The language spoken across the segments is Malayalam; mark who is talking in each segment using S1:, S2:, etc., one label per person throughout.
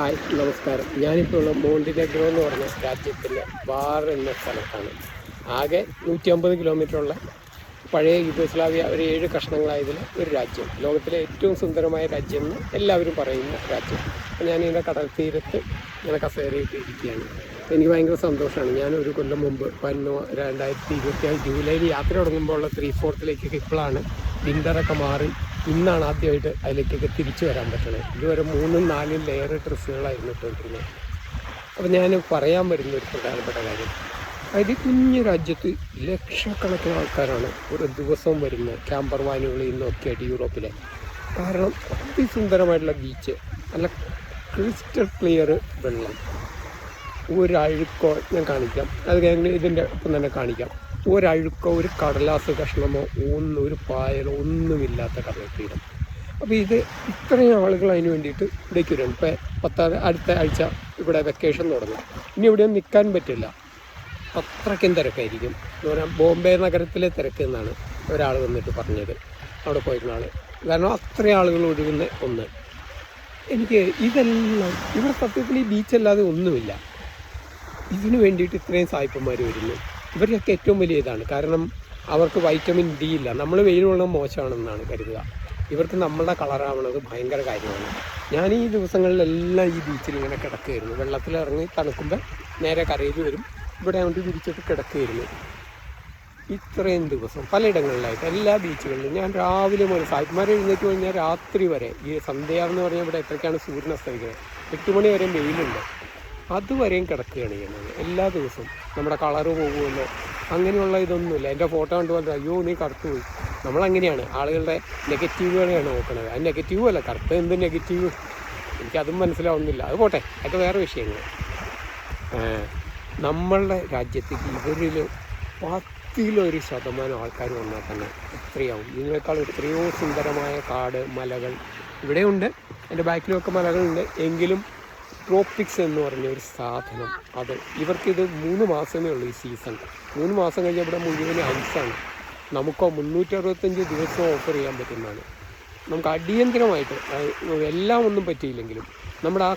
S1: ഹായ് നമസ്കാരം. ഞാനിപ്പോൾ ഉള്ള മോണ്ടിനെഗ്രോ എന്ന് പറഞ്ഞ രാജ്യത്തിന്റെ വാർ എന്ന സ്ഥലത്താണ്. ആകെ നൂറ്റി അമ്പത് കിലോമീറ്ററുള്ള പഴയ യുഗോസ്ലാവിയ ഒരു ഏഴ് കഷ്ണങ്ങളായതിൽ ഒരു രാജ്യം. ലോകത്തിലെ ഏറ്റവും സുന്ദരമായ രാജ്യം എന്ന് എല്ലാവരും പറയുന്ന രാജ്യം. അപ്പോൾ ഇതിന്റെ കടൽ തീരത്ത് ഇങ്ങനെ കസേരയിട്ട് ഇരിക്കുകയാണ് എനിക്ക് ഭയങ്കര സന്തോഷമാണ്. ഞാൻ ഒരു കൊല്ലം മുമ്പ് പതിനോ രണ്ടായിരത്തി ഇരുപത്തി ആറ് ജൂലൈയിൽ യാത്ര തുടങ്ങുമ്പോൾ ഉള്ള ത്രീ ഫോർത്തിലേക്കൊക്കെ ഇപ്പോഴാണ് വിന്ററൊക്കെ മാറി ഇന്നാണ് ആദ്യമായിട്ട് അതിലേക്കൊക്കെ തിരിച്ചു വരാൻ പറ്റണേ ഇതുവരെ മൂന്നും നാലും ലെയർ ഡ്രസ്സുകളായിരുന്നു ഇട്ടുകൊണ്ടിരുന്നത്. അപ്പോൾ ഞാൻ പറയാൻ വരുന്ന ഒരു പ്രധാനപ്പെട്ട കാര്യം. അതായത് കുഞ്ഞു രാജ്യത്ത് ലക്ഷക്കണക്കിന് ആൾക്കാരാണ് ഒരു ദിവസം വരുന്നത് ക്യാമ്പർ വാനുകളിൽ നിന്നൊക്കെ ആയിട്ട് യൂറോപ്പിലെ. കാരണം അതിസുന്ദരമായിട്ടുള്ള ബീച്ച് നല്ല ക്രിസ്റ്റൽ ക്ലിയർ വെള്ളം. ഒരഴുക്കോ ഞാൻ കാണിക്കാം. അത് കഴിഞ്ഞ് ഇതിന്റെ ഒപ്പം തന്നെ കാണിക്കാം. ഒരഴുക്കോ ഒരു കടലാസ് കഷ്ണമോ ഒന്നും ഒരു പായലോ ഒന്നുമില്ലാത്ത കടൽത്തീരം തീരം അപ്പോൾ ഇത് ഇത്രയും ആളുകൾ അതിന് വേണ്ടിയിട്ട് ഇവിടേക്ക് വരും. ഇപ്പോൾ പത്താം അടുത്ത ആഴ്ച ഇവിടെ വെക്കേഷൻ തുടങ്ങും. ഇനി ഇവിടെ നിൽക്കാൻ പറ്റില്ല. അത്രയ്ക്കും തിരക്കായിരിക്കും. എന്ന് പറഞ്ഞാൽ ബോംബെ നഗരത്തിലെ തിരക്ക് എന്നാണ് ഒരാൾ വന്നിട്ട് പറഞ്ഞത്. അവിടെ പോയിരുന്ന ആൾ കാരണം അത്രയും ആളുകൾ ഒഴുകുന്ന ഒന്ന്. എനിക്ക് ഇതെല്ലാം ഇവിടെ സത്യത്തിൽ ഈ ബീച്ചല്ലാതെ ഒന്നുമില്ല. ഇതിനു വേണ്ടിയിട്ട് ഇത്രയും സായിപ്പന്മാർ വരുന്നു. ഇവരുടെയൊക്കെ ഏറ്റവും വലിയ ഇതാണ് കാരണം അവർക്ക് വൈറ്റമിൻ ഡി ഇല്ല. നമ്മൾ വെയിൽ കൊള്ളുന്നത് മോശമാണെന്നാണ് കരുതുക. ഇവർക്ക് നമ്മളുടെ കളറാവണത് ഭയങ്കര കാര്യമാണ്. ഞാൻ ഈ ദിവസങ്ങളിലെല്ലാം ഈ ബീച്ചിൽ ഇങ്ങനെ കിടക്കുകയായിരുന്നു. വെള്ളത്തിൽ ഇറങ്ങി തണുക്കുമ്പോൾ നേരെ കരയിൽ വരും. ഇവിടെ അങ്ങോട്ട് വിരിച്ചിട്ട് കിടക്കുകയായിരുന്നു. ഇത്രയും ദിവസം പലയിടങ്ങളിലായിട്ട് എല്ലാ ബീച്ചുകളിലും ഞാൻ രാവിലെ മുതൽ സായിപ്പന്മാരെ എഴുന്നേറ്റ് കഴിഞ്ഞാൽ രാത്രി വരെ ഈ സന്ധ്യ എന്ന് പറഞ്ഞാൽ ഇവിടെ എത്രയ്ക്കാണ് സൂര്യൻ അസ്തമിക്കുന്നത്? എട്ട് മണി വരെ വെയിലുണ്ട്. അതുവരെയും കിടക്കുകയാണ് ചെയ്യുന്നത്. എല്ലാ ദിവസവും നമ്മുടെ കളറ് പോകുമല്ലോ. അങ്ങനെയുള്ള ഇതൊന്നുമില്ല. എന്റെ ഫോട്ടോ കണ്ടു പറഞ്ഞാൽ അയ്യോ നീ കറുത്തു പോയി. നമ്മളങ്ങനെയാണ്. ആളുകളുടെ നെഗറ്റീവുകളെയാണ് നോക്കുന്നത്. അത് നെഗറ്റീവ് അല്ല കറുത്ത എന്ത് നെഗറ്റീവ് എനിക്കതും മനസ്സിലാവുന്നില്ല. അത് പോട്ടെ അതൊക്കെ വേറെ വിഷയങ്ങൾ. നമ്മളുടെ രാജ്യത്തേക്ക് ഇവരിൽ പത്തിലൊരു ശതമാനം ആൾക്കാർ വന്നാൽ തന്നെ എത്രയാവും? ഇതിനേക്കാൾ എത്രയോ സുന്ദരമായ കാട് മലകൾ ഇവിടെയുണ്ട്. എന്റെ ബാക്കിലൊക്കെ മലകളുണ്ട്. എങ്കിലും ട്രോപ്പിക്സ് എന്ന് പറഞ്ഞ ഒരു സാധനം. അത് ഇവർക്കിത് മൂന്ന് മാസമേ ഉള്ളൂ ഈ സീസൺ മൂന്ന് മാസം കഴിഞ്ഞാൽ ഇവിടെ മുഴുവൻ ഐസാണ് നമുക്കോ മുന്നൂറ്ററുപത്തഞ്ച് ദിവസം ഓഫർ ചെയ്യാൻ പറ്റുന്നതാണ്. നമുക്ക് അടിയന്തരമായിട്ട് എല്ലാം ഒന്നും പറ്റിയില്ലെങ്കിലും നമ്മുടെ ആ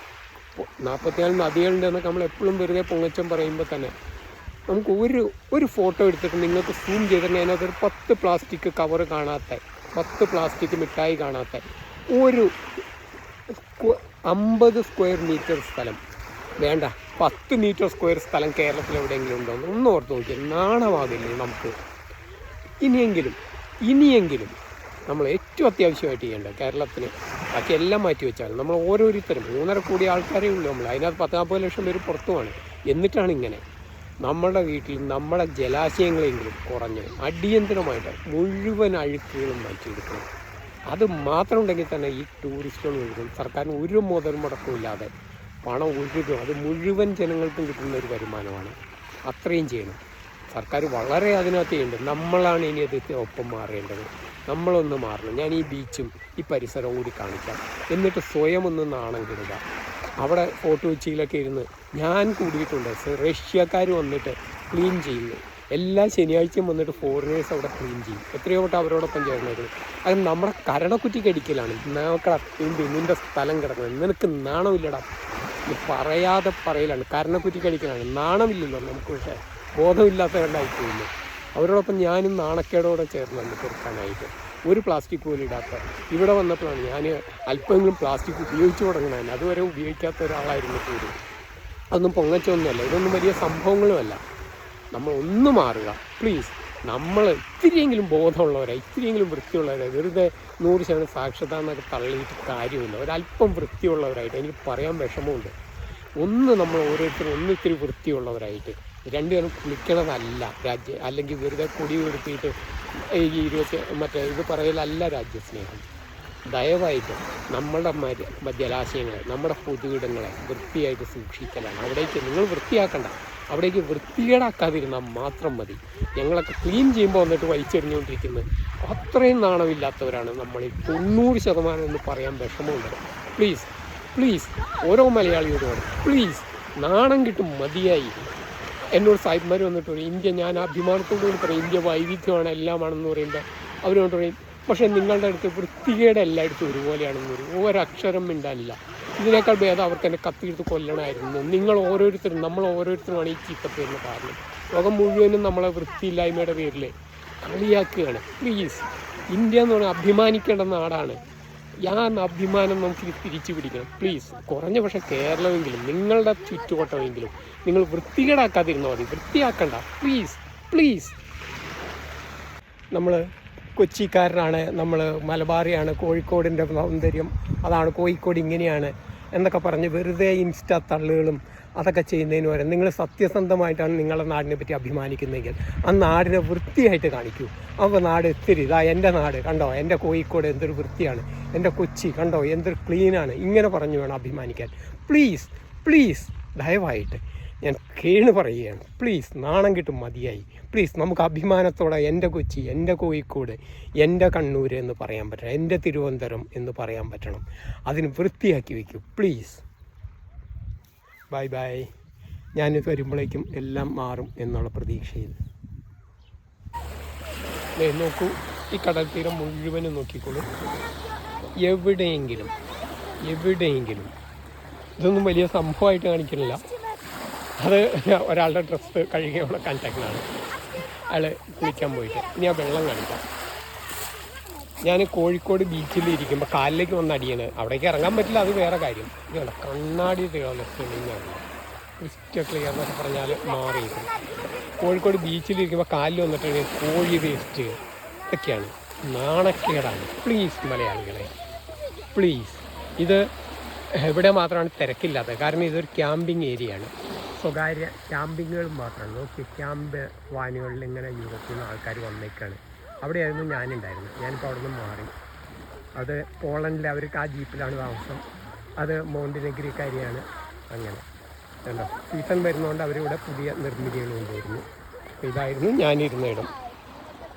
S1: നാൽപ്പത്തിനാല് നദികളുണ്ട് എന്നൊക്കെ നമ്മൾ എപ്പോഴും വെറുതെ പൊങ്ങച്ചം പറയുമ്പോൾ തന്നെ നമുക്ക് ഒരു ഒരു ഫോട്ടോ എടുത്തിട്ട് നിങ്ങൾക്ക് സൂം ചെയ്തിട്ടുണ്ടെങ്കിൽ അതിനകത്തൊരു പത്ത് പ്ലാസ്റ്റിക് കവർ കാണാത്ത പത്ത് പ്ലാസ്റ്റിക് മിഠായി കാണാത്ത ഒരു അമ്പത് സ്ക്വയർ മീറ്റർ സ്ഥലം. വേണ്ട പത്ത് മീറ്റർ സ്ക്വയർ സ്ഥലം കേരളത്തിൽ എവിടെയെങ്കിലും ഉണ്ടോ എന്ന് ഒന്ന് ഓർത്ത് നോക്കിയാൽ നാണമാകില്ലേ നമുക്ക്? ഇനിയെങ്കിലും ഇനിയെങ്കിലും നമ്മൾ ഏറ്റവും അത്യാവശ്യമായിട്ട് ചെയ്യേണ്ടത് കേരളത്തിന് ബാക്കി എല്ലാം മാറ്റി വെച്ചാലും നമ്മൾ ഓരോരുത്തരും മൂന്നര കോടി ആൾക്കാരേ ഉള്ളൂ നമ്മൾ. അതിനകത്ത് പത്ത് നാൽപ്പത് ലക്ഷം പേര് പുറത്തുമാണ്. എന്നിട്ടാണ് ഇങ്ങനെ. നമ്മുടെ വീട്ടിൽ നമ്മുടെ ജലാശയങ്ങളെങ്കിലും കുറഞ്ഞ് അടിയന്തരമായിട്ട് മുഴുവൻ അഴുക്കുകളും മാറ്റിയെടുക്കണം. അത് മാത്രം ഉണ്ടെങ്കിൽ തന്നെ ഈ ടൂറിസ്റ്റുകൾ ഒഴുകും സർക്കാരിന് ഒരു മുതൽ മുടക്കമില്ലാതെ പണം ഒഴുകും. അത് മുഴുവൻ ജനങ്ങൾക്കും കിട്ടുന്ന ഒരു വരുമാനമാണ്. അത്രയും ചെയ്യണം. സർക്കാർ വളരെ അതിനകത്ത് ചെയ്യേണ്ടത് നമ്മളാണ് ഇനി അത് ഒപ്പം മാറേണ്ടത്. നമ്മളൊന്ന് മാറണം. ഞാൻ ഈ ബീച്ചും ഈ പരിസരവും കൂടി കാണിക്കാം. എന്നിട്ട് സ്വയം ഒന്ന് നാണം കിടുക. അവിടെ ഫോട്ടോ ഉച്ചയിലൊക്കെ ഇരുന്ന് ഞാൻ കൂടിയിട്ടുണ്ട്. റഷ്യക്കാർ വന്നിട്ട് ക്ലീൻ ചെയ്യുന്നു. എല്ലാ ശനിയാഴ്ചയും വന്നിട്ട് ഫോറിനേഴ്സ് അവിടെ ക്ലീൻ ചെയ്യും. എത്രയോ വട്ടം അവരോടൊപ്പം ചേർന്നത്. അത് നമ്മുടെ കരടക്കുറ്റിക്ക് അടിക്കലാണ്. നോക്കടാ നിന്റെ സ്ഥലം കിടക്കുന്നത്. നിനക്ക് നാണമില്ലടാ. പറയാതെ പറയലാണ്. കരണക്കുറ്റിക്ക് അടിക്കലാണ്. നാണമില്ലല്ലോ നമുക്ക് പക്ഷേ ബോധമില്ലാത്തവരുണ്ടായിപ്പോയില്ല അവരോടൊപ്പം ഞാനും നാണക്കേടോടെ ചേർന്നുണ്ട് തീർക്കാനായിട്ട് ഒരു പ്ലാസ്റ്റിക് പോലും ഇടാത്ത. ഇവിടെ വന്നപ്പോഴാണ് ഞാൻ അല്പമെങ്കിലും പ്ലാസ്റ്റിക് ഉപയോഗിച്ചു തുടങ്ങണേ അതുവരെ ഉപയോഗിക്കാത്ത ഒരാളായിരുന്നു കൂടുതൽ അതൊന്നും പൊങ്ങച്ചൊന്നുമല്ല. ഇതൊന്നും വലിയ സംഭവങ്ങളുമല്ല. നമ്മൾ ഒന്ന് മാറുക. പ്ലീസ് നമ്മൾ ഇത്തിരിയെങ്കിലും ബോധമുള്ളവരായി ഇത്തിരിയെങ്കിലും വൃത്തിയുള്ളവരെ. വെറുതെ നൂറ് ശതമാനം സാക്ഷരത എന്നൊക്കെ തള്ളിയിട്ട് കാര്യമില്ല. ഒരല്പം വൃത്തിയുള്ളവരായിട്ട് എനിക്ക് പറയാൻ വിഷമമുണ്ട്. ഒന്ന് നമ്മൾ ഓരോരുത്തരും ഒന്ന് ഇത്തിരി വൃത്തിയുള്ളവരായിട്ട്. രണ്ടുപേരും കുളിക്കണതല്ല രാജ്യം അല്ലെങ്കിൽ വെറുതെ കൊടി ഉയർത്തിയിട്ട് ഈ ഇരുപത്തി മറ്റേ ഇത് പറയലല്ല രാജ്യസ്നേഹം ദയവായിട്ട് നമ്മുടെ മര ജലാശയങ്ങളെ നമ്മുടെ പൊതുവിടങ്ങളെ വൃത്തിയായിട്ട് സൂക്ഷിക്കലാണ്. അവിടേക്ക് നിങ്ങൾ വൃത്തിയാക്കണ്ട. അവിടേക്ക് വൃത്തികേടാക്കാതിരുന്നാൽ മാത്രം മതി. ഞങ്ങളൊക്കെ ക്ലീൻ ചെയ്യുമ്പോൾ വന്നിട്ട് വലിച്ചെറിഞ്ഞുകൊണ്ടിരിക്കുന്നത്. അത്രയും നാണമില്ലാത്തവരാണ് നമ്മൾ തൊണ്ണൂറ് ശതമാനം എന്ന് പറയാൻ വിഷമമുണ്ട് പ്ലീസ് പ്ലീസ് ഓരോ മലയാളിയോടും പ്ലീസ് നാണം കിട്ടും മതിയായി. എന്നോട് സാഹിബ്മാർ വന്നിട്ട് ഇന്ത്യ ഞാൻ അഭിമാനത്തോടു കൂടി പറയും ഇന്ത്യ വൈവിധ്യമാണ് എല്ലാമാണെന്ന് പറയുമ്പോൾ അവരോട് പറയും പക്ഷേ നിങ്ങളുടെ അടുത്ത് വൃത്തികേട് എല്ലായിടത്തും ഒരുപോലെയാണെന്ന് പറയും. ഒരക്ഷരം മിണ്ടാനില്ല. ഇതിനേക്കാൾ ഭേദം അവർക്ക് എന്നെ കത്തിയെടുത്ത് കൊല്ലണമായിരുന്നു. നിങ്ങൾ ഓരോരുത്തരും നമ്മൾ ഓരോരുത്തരുമാണ് ഈ ചീത്തപ്പേരിന് കാരണം. ലോകം മുഴുവനും നമ്മളെ വൃത്തിയില്ലായ്മയുടെ പേരിൽ കളിയാക്കുകയാണ്. പ്ലീസ് ഇന്ത്യ എന്ന് പറഞ്ഞാൽ അഭിമാനിക്കേണ്ട നാടാണ്. ഞാൻ അഭിമാനം നമുക്ക് തിരിച്ചു പിടിക്കണം. പ്ലീസ് കുറഞ്ഞ പക്ഷെ കേരളമെങ്കിലും നിങ്ങളുടെ ചുറ്റുവട്ടമെങ്കിലും നിങ്ങൾ വൃത്തികേടാക്കാതിരുന്നാൽ മതി. വൃത്തിയാക്കണ്ട. പ്ലീസ് പ്ലീസ് നമ്മൾ കൊച്ചിക്കാരനാണ് നമ്മൾ മലബാറിയാണ് കോഴിക്കോടിന്റെ സൗന്ദര്യം അതാണ് കോഴിക്കോട് ഇങ്ങനെയാണ് എന്നൊക്കെ പറഞ്ഞ് വെറുതെ ഇൻസ്റ്റ തള്ളുകളും അതൊക്കെ ചെയ്യുന്നതിന് പകരം നിങ്ങൾ സത്യസന്ധമായിട്ടാണ് നിങ്ങളുടെ നാടിനെ പറ്റി അഭിമാനിക്കുന്നതെങ്കിൽ ആ നാടിനെ വൃത്തിയായിട്ട് കാണിക്കൂ. അപ്പോൾ നാട് ഇത്തിരി ഇതാ എന്റെ നാട് കണ്ടോ? എന്റെ കോഴിക്കോട് എന്തൊരു വൃത്തിയാണ്. എന്റെ കൊച്ചി കണ്ടോ? എന്തൊരു ക്ലീനാണ് ഇങ്ങനെ പറഞ്ഞു വേണം അഭിമാനിക്കാൻ. പ്ലീസ് പ്ലീസ് ദയവായിട്ട് ഞാൻ കേണ് പറയുകയാണ്. പ്ലീസ് നാണം കിട്ടും മതിയായി. പ്ലീസ് നമുക്ക് അഭിമാനത്തോടെ എന്റെ കൊച്ചി എന്റെ കോഴിക്കോട് എന്റെ കണ്ണൂർ എന്ന് പറയാൻ പറ്റണം. എന്റെ തിരുവനന്തപുരം എന്ന് പറയാൻ പറ്റണം. അതിന് വൃത്തിയാക്കി വയ്ക്കൂ പ്ലീസ് ബൈ ബൈ ഞാനിത് വരുമ്പോഴേക്കും എല്ലാം മാറും എന്നുള്ള പ്രതീക്ഷയിൽ. നോക്കൂ. ഈ കടൽ തീരം മുഴുവനും നോക്കിക്കോളൂ. എവിടെയെങ്കിലും എവിടെയെങ്കിലും. ഇതൊന്നും വലിയ സംഭവമായിട്ട് കാണിക്കുന്നില്ല. അത് ഒരാളുടെ ഡ്രസ്സ് കഴുകിയുള്ള കണ്ടക്റ്റാണ് അയാൾ കുളിക്കാൻ പോയിട്ട്. ഇനി ആ വെള്ളം കാണിക്കാം. ഞാൻ കോഴിക്കോട് ബീച്ചിൽ ഇരിക്കുമ്പോൾ കാലിലേക്ക് വന്ന് അടിയാണ്. അവിടേക്ക് ഇറങ്ങാൻ പറ്റില്ല അത് വേറെ കാര്യം. ഇത് കണ്ടോ? കണ്ണാടി സ്വിമ്മിങ്ങാണ് ക്രിസ്റ്റ ക്ലിയർ എന്നൊക്കെ പറഞ്ഞാൽ മാറിയിരിക്കും. കോഴിക്കോട് ബീച്ചിൽ ഇരിക്കുമ്പോൾ കാലിൽ വന്നിട്ട് കോഴി വേസ്റ്റ് ഇതൊക്കെയാണ്. നാണക്കേടാണ്. പ്ലീസ് മലയാളികളെ. പ്ലീസ് ഇത് എവിടെ മാത്രമാണ് തിരക്കില്ലാത്തത്? കാരണം ഇതൊരു ക്യാമ്പിംഗ് ഏരിയയാണ് സ്വകാര്യ ക്യാമ്പിങ്ങുകൾ മാത്രമാണ് നോക്കി ക്യാമ്പ് വാനുകളിൽ ഇങ്ങനെ യൂറോപ്പിൽ നിന്ന് ആൾക്കാർ വന്നേക്കാണ്. അവിടെയായിരുന്നു ഞാനുണ്ടായിരുന്നത്. ഞാനിപ്പോൾ അവിടെ നിന്ന് മാറി. അത് പോളണ്ടിൽ അവർക്ക് ആ ജീപ്പിലാണ് താമസം. അത് മോണ്ടിനെഗ്രിക്കാരിയാണ് അങ്ങനെ. കണ്ടോ? സീസൺ വരുന്നതുകൊണ്ട് അവരിവിടെ പുതിയ നിർമ്മിതികൾ കൊണ്ടുവരുന്നു. അപ്പോൾ ഇതായിരുന്നു ഞാനിരുന്ന ഇടം.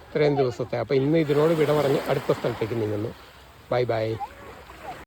S1: ഇത്രയും ദിവസത്തെ. അപ്പോൾ ഇന്ന് ഇതിനോട് വിട പറഞ്ഞ് അടുത്ത സ്ഥലത്തേക്ക് നീങ്ങുന്നു. Bye bye.